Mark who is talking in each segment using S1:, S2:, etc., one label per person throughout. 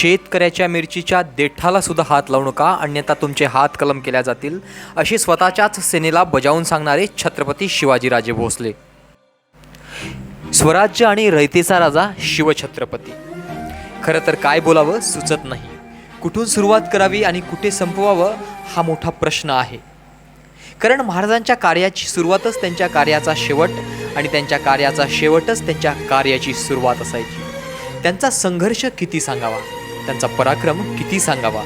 S1: शेतकऱ्याच्या मिरचीच्या देठाला सुद्धा हात लावू नका अन्यथा तुमचे हात कलम केल्या जातील. अशी स्वतःच्याच सेनेला बजावून सांगणारे छत्रपती शिवाजीराजे भोसले. स्वराज्य आणि रयतेचा राजा शिवछत्रपती. खरं तर काय बोलावं सुचत नाही. कुठून सुरुवात करावी आणि कुठे संपवावं हा मोठा प्रश्न आहे. कारण महाराजांच्या कार्याची सुरुवातच त्यांच्या कार्याचा शेवट आणि त्यांच्या कार्याचा शेवटच त्यांच्या कार्याची सुरुवात असायची. त्यांचा संघर्ष किती सांगावा? त्यांचा पराक्रम किती सांगावा?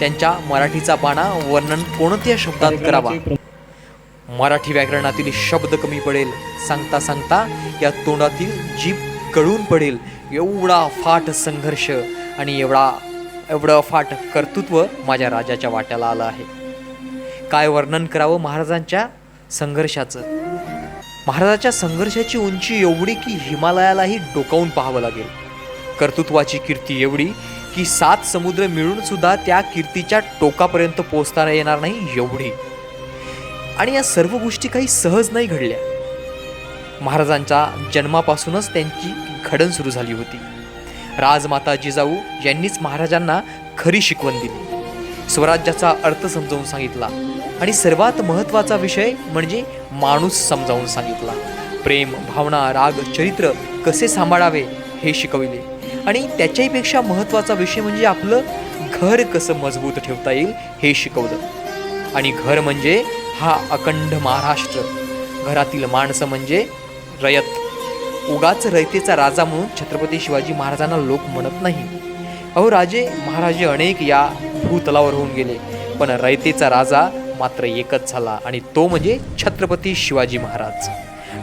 S1: त्यांच्या मराठीचा बाणा वर्णन कोणत्या शब्दात करावा? मराठी व्याकरणातील शब्द कमी पडेल सांगता सांगता या तोंडातील जीभ गळून पडेल. एवढा फाट संघर्ष आणि एवढा एवढं फाट कर्तृत्व माझ्या राजाच्या वाट्याला आलं आहे. काय वर्णन करावं महाराजांच्या संघर्षाचं? महाराजाच्या संघर्षाची उंची एवढी की हिमालयालाही डोकावून पाहावं लागेल. कर्तृत्वाची कीर्ती एवढी की सात समुद्र मिळून सुद्धा त्या कीर्तीच्या टोकापर्यंत पोहोचताना येणार नाही एवढी. आणि या सर्व गोष्टी काही सहज नाही घडल्या. महाराजांच्या जन्मापासूनच त्यांची घडण सुरू झाली होती. राजमाता जिजाऊ यांनीच महाराजांना खरी शिकवण दिली. स्वराज्याचा अर्थ समजावून सांगितला आणि सर्वात महत्त्वाचा विषय म्हणजे माणूस समजावून सांगितला. प्रेम भावना राग चरित्र कसे सांभाळावे हे शिकविले. आणि त्याच्याहीपेक्षा महत्त्वाचा विषय म्हणजे आपलं घर कसं मजबूत ठेवता येईल हे शिकवलं. आणि घर म्हणजे हा अखंड महाराष्ट्र. घरातील माणसं म्हणजे रयत. उगाच रयतेचा राजा म्हणून छत्रपती शिवाजी महाराजांना लोक म्हणत नाही. अहो राजे महाराजे अनेक या भूतलावर होऊन गेले. पण रयतेचा राजा मात्र एकच झाला आणि तो म्हणजे छत्रपती शिवाजी महाराज.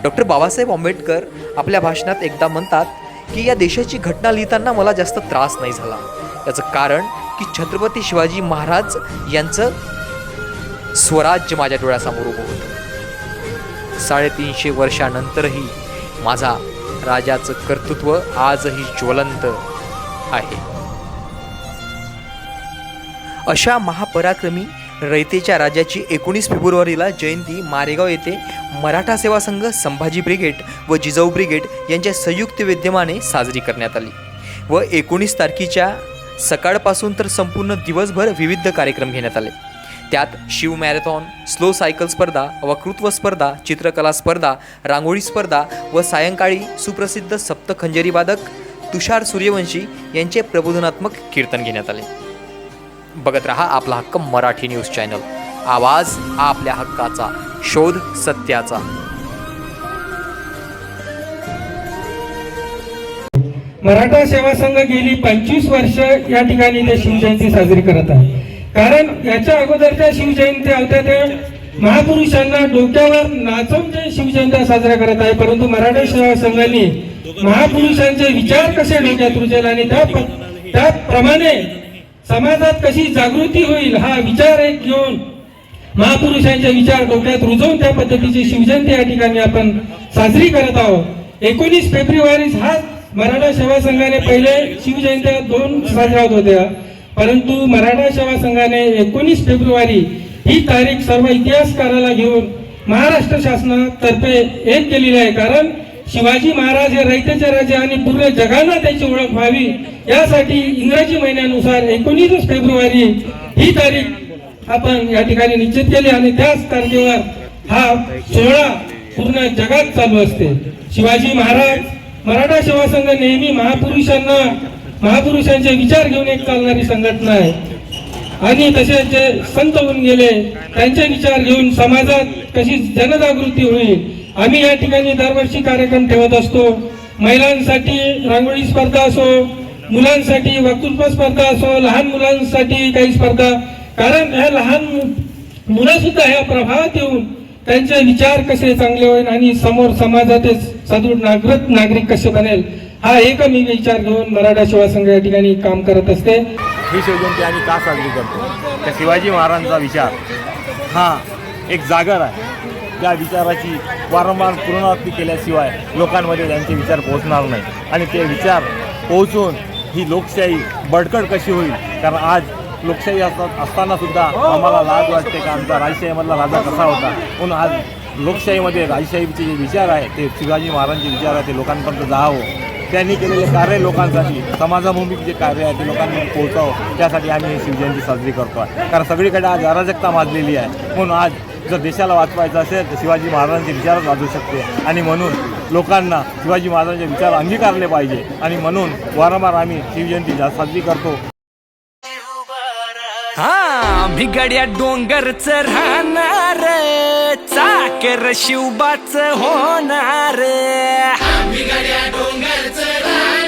S1: डॉक्टर बाबासाहेब आंबेडकर आपल्या भाषणात एकदा म्हणतात की या देशाची घटना लिहिताना मला जास्त त्रास नाही झाला. याचं कारण की छत्रपती शिवाजी महाराज यांचं स्वराज्य माझ्या डोळ्यासमोर उभं होतं. साडेतीनशे वर्षानंतरही माझा राजाचं कर्तृत्व आजही ज्वलंत आहे. अशा महापराक्रमी रयतेच्या राजाची एकोणीस फेब्रुवारीला जयंती मारेगाव येथे मराठा सेवा संघ संभाजी ब्रिगेड व जिजाऊ ब्रिगेड यांच्या संयुक्त विद्यमाने साजरी करण्यात आली व एकोणीस तारखेच्या सकाळपासून तर संपूर्ण दिवसभर विविध कार्यक्रम घेण्यात आले. त्यात शिव मॅरेथॉन स्लो सायकल स्पर्धा वक्तृत्व स्पर्धा चित्रकला स्पर्धा रांगोळी स्पर्धा व सायंकाळी सुप्रसिद्ध सप्तखंजरी वादक तुषार सूर्यवंशी यांचे प्रबोधनात्मक कीर्तन घेण्यात आले. बघत रहा आपला हक्क मराठी न्यूज चॅनल. आवाज आपल्या हक्काचा शोध सत्याचा.
S2: मराठा सेवा संघ गेली पंचवीस वर्ष या ठिकाणी ते शिवजयंती साजरी करत आहे. कारण याच्या अगोदरच्या शिवजयंती होत्या ते महापुरुषांना डोक्यावर नाचवून जे शिवजयंत्या साजऱ्या करत आहे. परंतु मराठा सेवा संघाने महापुरुषांचे विचार कसे डोक्यात रुजेल आणि त्याप्रमाणे समाजात कशी जागृती होईल हा विचार एक घेऊन महापुरुषांचे विचार डोक्यात रुजवून त्या पद्धतीची शिवजयंती या ठिकाणी आपण साजरी करत आहोत. एकोणीस फेब्रुवारी हा मराठा सेवा संघाने पहिले शिवजयंत्या दोन साजरा होत होत्या. परंतु मराठा सेवा संघाने एकोणीस फेब्रुवारी ही तारीख सर्व इतिहासकाराला घेऊन महाराष्ट्र शासनातर्फे एक केलेली आहे. कारण शिवाजी महाराज हे रयतेचे राजे आणि पूर्ण जगाला त्याची ओळख व्हावी यासाठी इंग्रजी महिन्यानुसार एकोणीस फेब्रुवारी ही तारीख आपण या ठिकाणी निश्चित केली आणि त्याच तारखेवर हा सोहळा पूर्ण जगात चालू असते. शिवाजी महाराज मराठा सेवा संघ नेहमी महापुरुषांना महापुरुषांचे विचार घेऊन एक चालणारी संघटना आहे. आणि तसेच जे संत होऊन गेले त्यांचे विचार घेऊन समाजात कशी जनजागृती होईल आम्ही या ठिकाणी दरवर्षी कार्यक्रम ठेवत असतो. महिलांसाठी रांगोळी स्पर्धा असो मुलांसाठी वक्तृत्व स्पर्धा असो लहान मुलांसाठी काही स्पर्धा. कारण ह्या लहान मुलं सुद्धा ह्या प्रभावात येऊन त्यांचे विचार कसे चांगले होईल आणि समोर समाजाचे सदृढ नागरिक नागरिक कसे बनेल हा एक मी विचार घेऊन मराठा सेवा संघ या ठिकाणी काम करत असते.
S3: ही शिवजयंती आम्ही का साजरी करतो. त्या शिवाजी महाराजांचा विचार हा एक जागर आहे. त्या विचाराची वारंवार पुनरावृत्ती केल्याशिवाय लोकांमध्ये त्यांचे विचार पोहोचणार नाही. आणि ते विचार पोहोचून ही लोकशाही बडकड कशी होईल? कारण आज लोकशाही असतात असताना सुद्धा आम्हाला लाज वाटते का? आमचा राजशाहीमधला राजा कसा होता? म्हणून आज लोकशाहीमध्ये राजशाहीचे जे विचार आहे ते शिवाजी महाराजांचे विचार आहे ते लोकांपर्यंत जावं. त्यांनी केलेले कार्य लोकांसाठी समाजाभूमिक जे कार्य आहे ते लोकांपर्यंत पोहोचावं. त्यासाठी आम्ही ही शिवजयंती साजरी करतो आहे कारण सगळीकडे आज अराजकता माजलेली आहे. म्हणून आज जर देशाला वाचवायचं असेल तर शिवाजी महाराजांचे विचारच वाचू शकते. आणि म्हणून लोकांना शिवाजी महाराजांचे विचार अंगीकारले पाहिजे. आणि म्हणून वारंवार आम्ही शिवजयंती साजरी करतो.
S4: हा भिगड्या डोंगरच राहणार चाकर शिवबाच होणार.
S5: आम्ही गड्या डोंगरच राहणार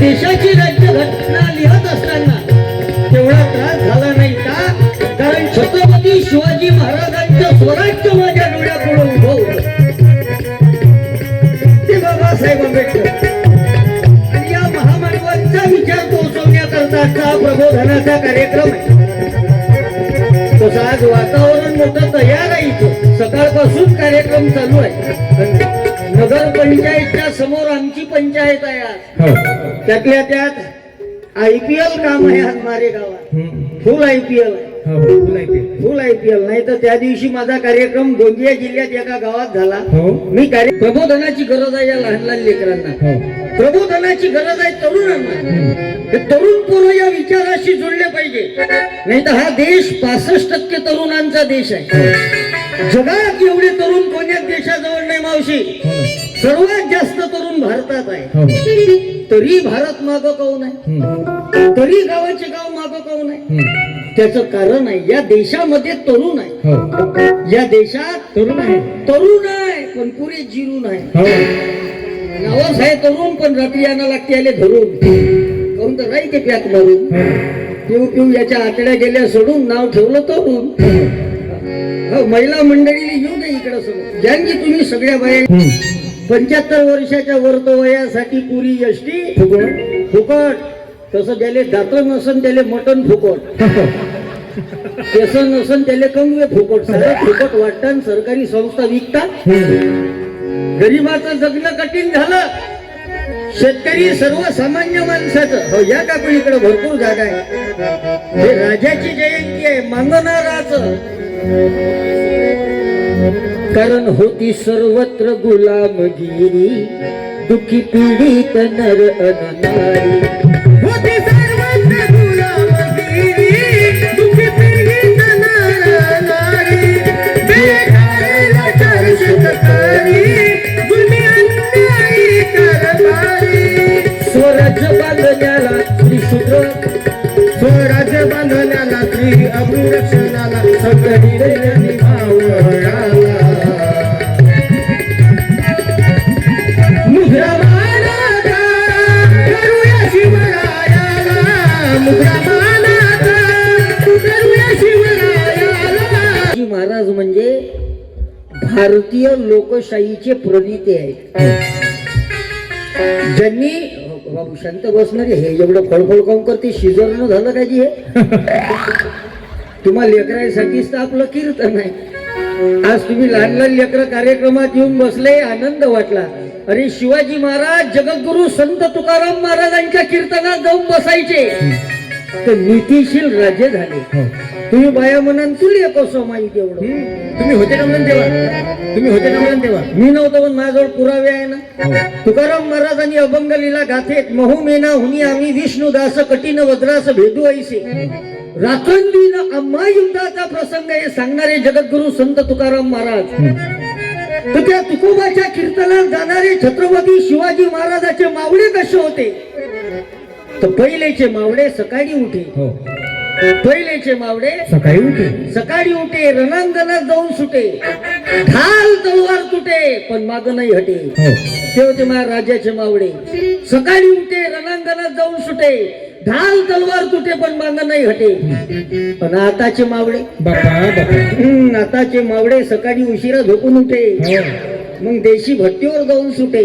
S6: देशाची राज्यघटना लिहत असताना तेवढा त्रास झाला नाही का? कारण छत्रपती शिवाजी महाराजांचं स्वराज्य माझ्या डोळ्यापुढे उभं होत. ते बाबासाहेब आंबेडकर. आणि या महामानवांचा विचार पोहोचवण्याकरताचा प्रबोधनाचा कार्यक्रम आहे. तसं आज वातावरण मोठं तयार आहे इथं. सकाळपासून कार्यक्रम चालू आहे. नगर पंचायतच्या समोर आमची पंचायत आहे आज. हो. त्यातल्या त्यात आय पी एल काम आहे आज मारे गावात. Full I P L full I P L. नाही तर त्या दिवशी माझा कार्यक्रम गोंदिया जिल्ह्यात एका गावात झाला. मी कार्य प्रबोधनाची गरज आहे या लहान लहान लेकरांना. प्रबोधनाची गरज आहे तरुणांना. हे तरुण पोरं या विचाराशी जुळले पाहिजे. नाही तर हा देश पासष्ट टक्के तरुणांचा देश आहे. जगात एवढे तरुण कोण्याच देशाजवळ नाही मावशी? सर्वात जास्त तरुण भारतात आहे. तरी भारत माग काऊन आहे? तरी गावाचे गाव माग काऊन आहे? त्याचं कारण आहे या देशामध्ये तरुण आहे. या देशात तरुण आहे. तरुण आहे पण पुरे जिरून आहे. नावच आहे तरुण पण रात्री यांना लागते आले धरून. काऊन तर राही ते पॅक मारून. पिऊ पिऊ याच्या आतड्या गेल्या सोडून नाव ठेवलं तरुण. हो, महिला मंडळीने येऊ दे इकडं समोर ज्यांनी तुम्ही सगळ्या बाया पंच्याहत्तर वर्षाच्या वर्त वयासाठी पुरी यष्टी फुकट. तसं ज्याले दात नसन त्याले मटण फुकट. केस नसन त्याले कंगवे फुकट. सगळं फुकट वाटतं सरकारी संस्था विकतात. गरिबाचं जगणं कठीण झालं. शेतकरी सर्वसामान्य माणसाचं. हो या काकडीकडे भरपूर जागा आहे? हे राजाची जयंती आहे मागणाराच. कारण होती सर्वत्र गुलामगिरी दुखी पीडित नर अनारी भारतीय लोकशाहीचे प्रणेते आहेत. ज्यांनी बाबू शांत बसणारे हे एवढं फळफळ काम करते? शिजवणं झालं का जी हे? तुम्हाला लेकरांसाठीच तर आपलं कीर्तन आहे. आज तुम्ही लहान लहान लेकर कार्यक्रमात येऊन बसले आनंद वाटला. अरे शिवाजी महाराज जगद्गुरु संत तुकाराम महाराजांच्या कीर्तनात जाऊन बसायचे. तर नीतिशील राज्य झाले.
S2: हो.
S6: तुम्ही बाया म्हणाल तुला कसं माहीत एवढं
S2: तुम्ही होते का म्हणून तेव्हा तुम्ही होते का म्हणून तेव्हा
S6: मी नव्हतो पण माझ्याजवळ पुरावे आहे ना. तुकाराम महाराजांनी अभंग लिला गाथेत महू मेना हुनी आम्ही विष्णुदास कठीण वज्रास भेदू ऐसे. रात्रंदिन आम्हा युद्धाचा प्रसंग हे सांगणारे जगद्गुरु संत तुकाराम महाराज. तर त्या तुकोबाच्या कीर्तनात जाणारे छत्रपती शिवाजी महाराजाचे मावळे कसे होते? तर पहिलेचे मावळे सकाळी उठे.
S2: हो.
S6: पहिलेचे मावळे
S2: सकाळी उठे.
S6: सकाळी उठे रणांगणात जाऊन सुटे. ढाल तलवार तुटे पण माग नाही हटे.
S2: हो.
S6: ते होते माझ्या राज्याचे मावळे. सकाळी उठे रणांगणात जाऊन सुटे. ढाल तलवार तुटे पण माग नाही हटे. पण आताचे
S2: बापा
S6: हम्म, आताचे मावळे सकाळी उशिरा झोपून उठे.
S2: हो.
S6: मग देशी भट्टीवर जाऊन सुटे.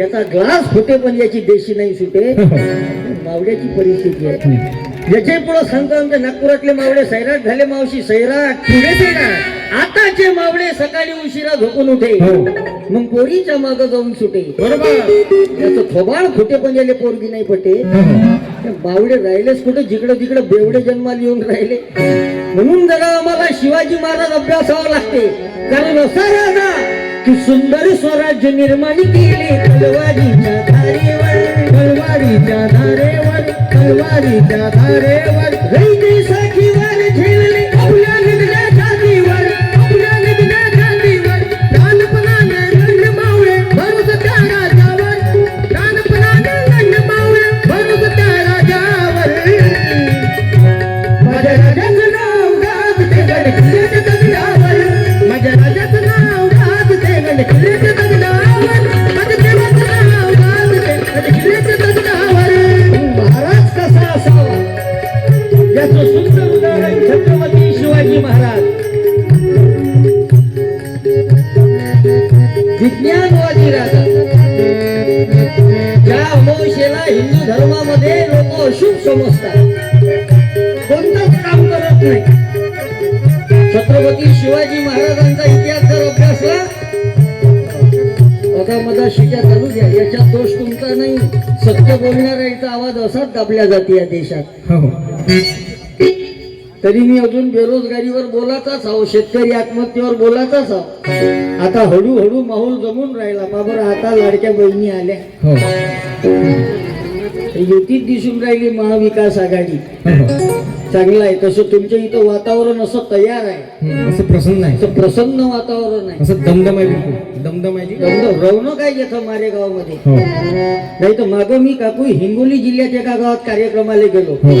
S6: याचा ग्लास फुटे पण याची देशी नाही सुटे मावळ्याची परिस्थिती आहे. याचे पुढे सांगतो आमच्या नागपुरातले मावळे सैराट झाले मावशी सैराट. पुढे सैराट. आताचे मावळे सकाळी उशिरा झोपून उठे.
S2: हो.
S6: मग पोरीच्या माग जाऊन सुटे.
S2: बरोबर.
S6: याचं थोबाड फुटे पण याले पोरगी नाही पटे. बावडे राहिलेच कुठे? जिकडे तिकडे बेवडे जन्माला येऊन राहिले. म्हणून जरा आम्हाला शिवाजी महाराज अभ्यासावं लागते. कारण असा राजा की सुंदर स्वराज्य निर्माण केले. तलवारीच्या धारेवर तलवारीच्या धारेवर तलवारीच्या धारेवर. रैदेसाठी वर ठेवले आपल्या निघल्या छातीवर आपल्या निघल्या छातीवर लहानपणाने रंग मावळे भरूच त्या राजावर. लहानपणाने रंग मावळे भरूच त्या राजावर. माझ्या राजाचं नाव गाज ते गडकिल्ल्याच्या अमावशेला हिंदू धर्मामध्ये लोक अशुभ समजतात. कोणतंच काम करत नाही. छत्रपती शिवाजी महाराजांचा इतिहास जर अभ्यासला आता मधा शिक्या चालू द्या. याच्यात दोष तुमचा नाही. सत्य बोलणाऱ्याचा आवाज असाच दाबल्या जाते या देशात.
S2: हो.
S6: तरी मी अजून बेरोजगारीवर बोलाचाच आहो शेतकरी आत्महत्येवर बोलाचाच आहो. आता हळूहळू माहोल जमून राहिला. बाबर आता लाडक्या बहिणी आल्या.
S2: हो.
S6: युतीत दिसून राहिली महाविकास आघाडी. चांगलं आहे. तसं तुमच्या इथं वातावरण असं तयार आहे.
S2: असं प्रसन्न आहे.
S6: असं प्रसन्न वातावरण आहे.
S2: असं दमदम आहे बिलकुल. दमदम आहे जी.
S6: दमदम. रवणक आहे येतं मारेगावमध्ये
S2: हो.
S6: नाही तर मागं मी काकू हिंगोली जिल्ह्यात एका गावात कार्यक्रमाला गेलो.
S2: हो.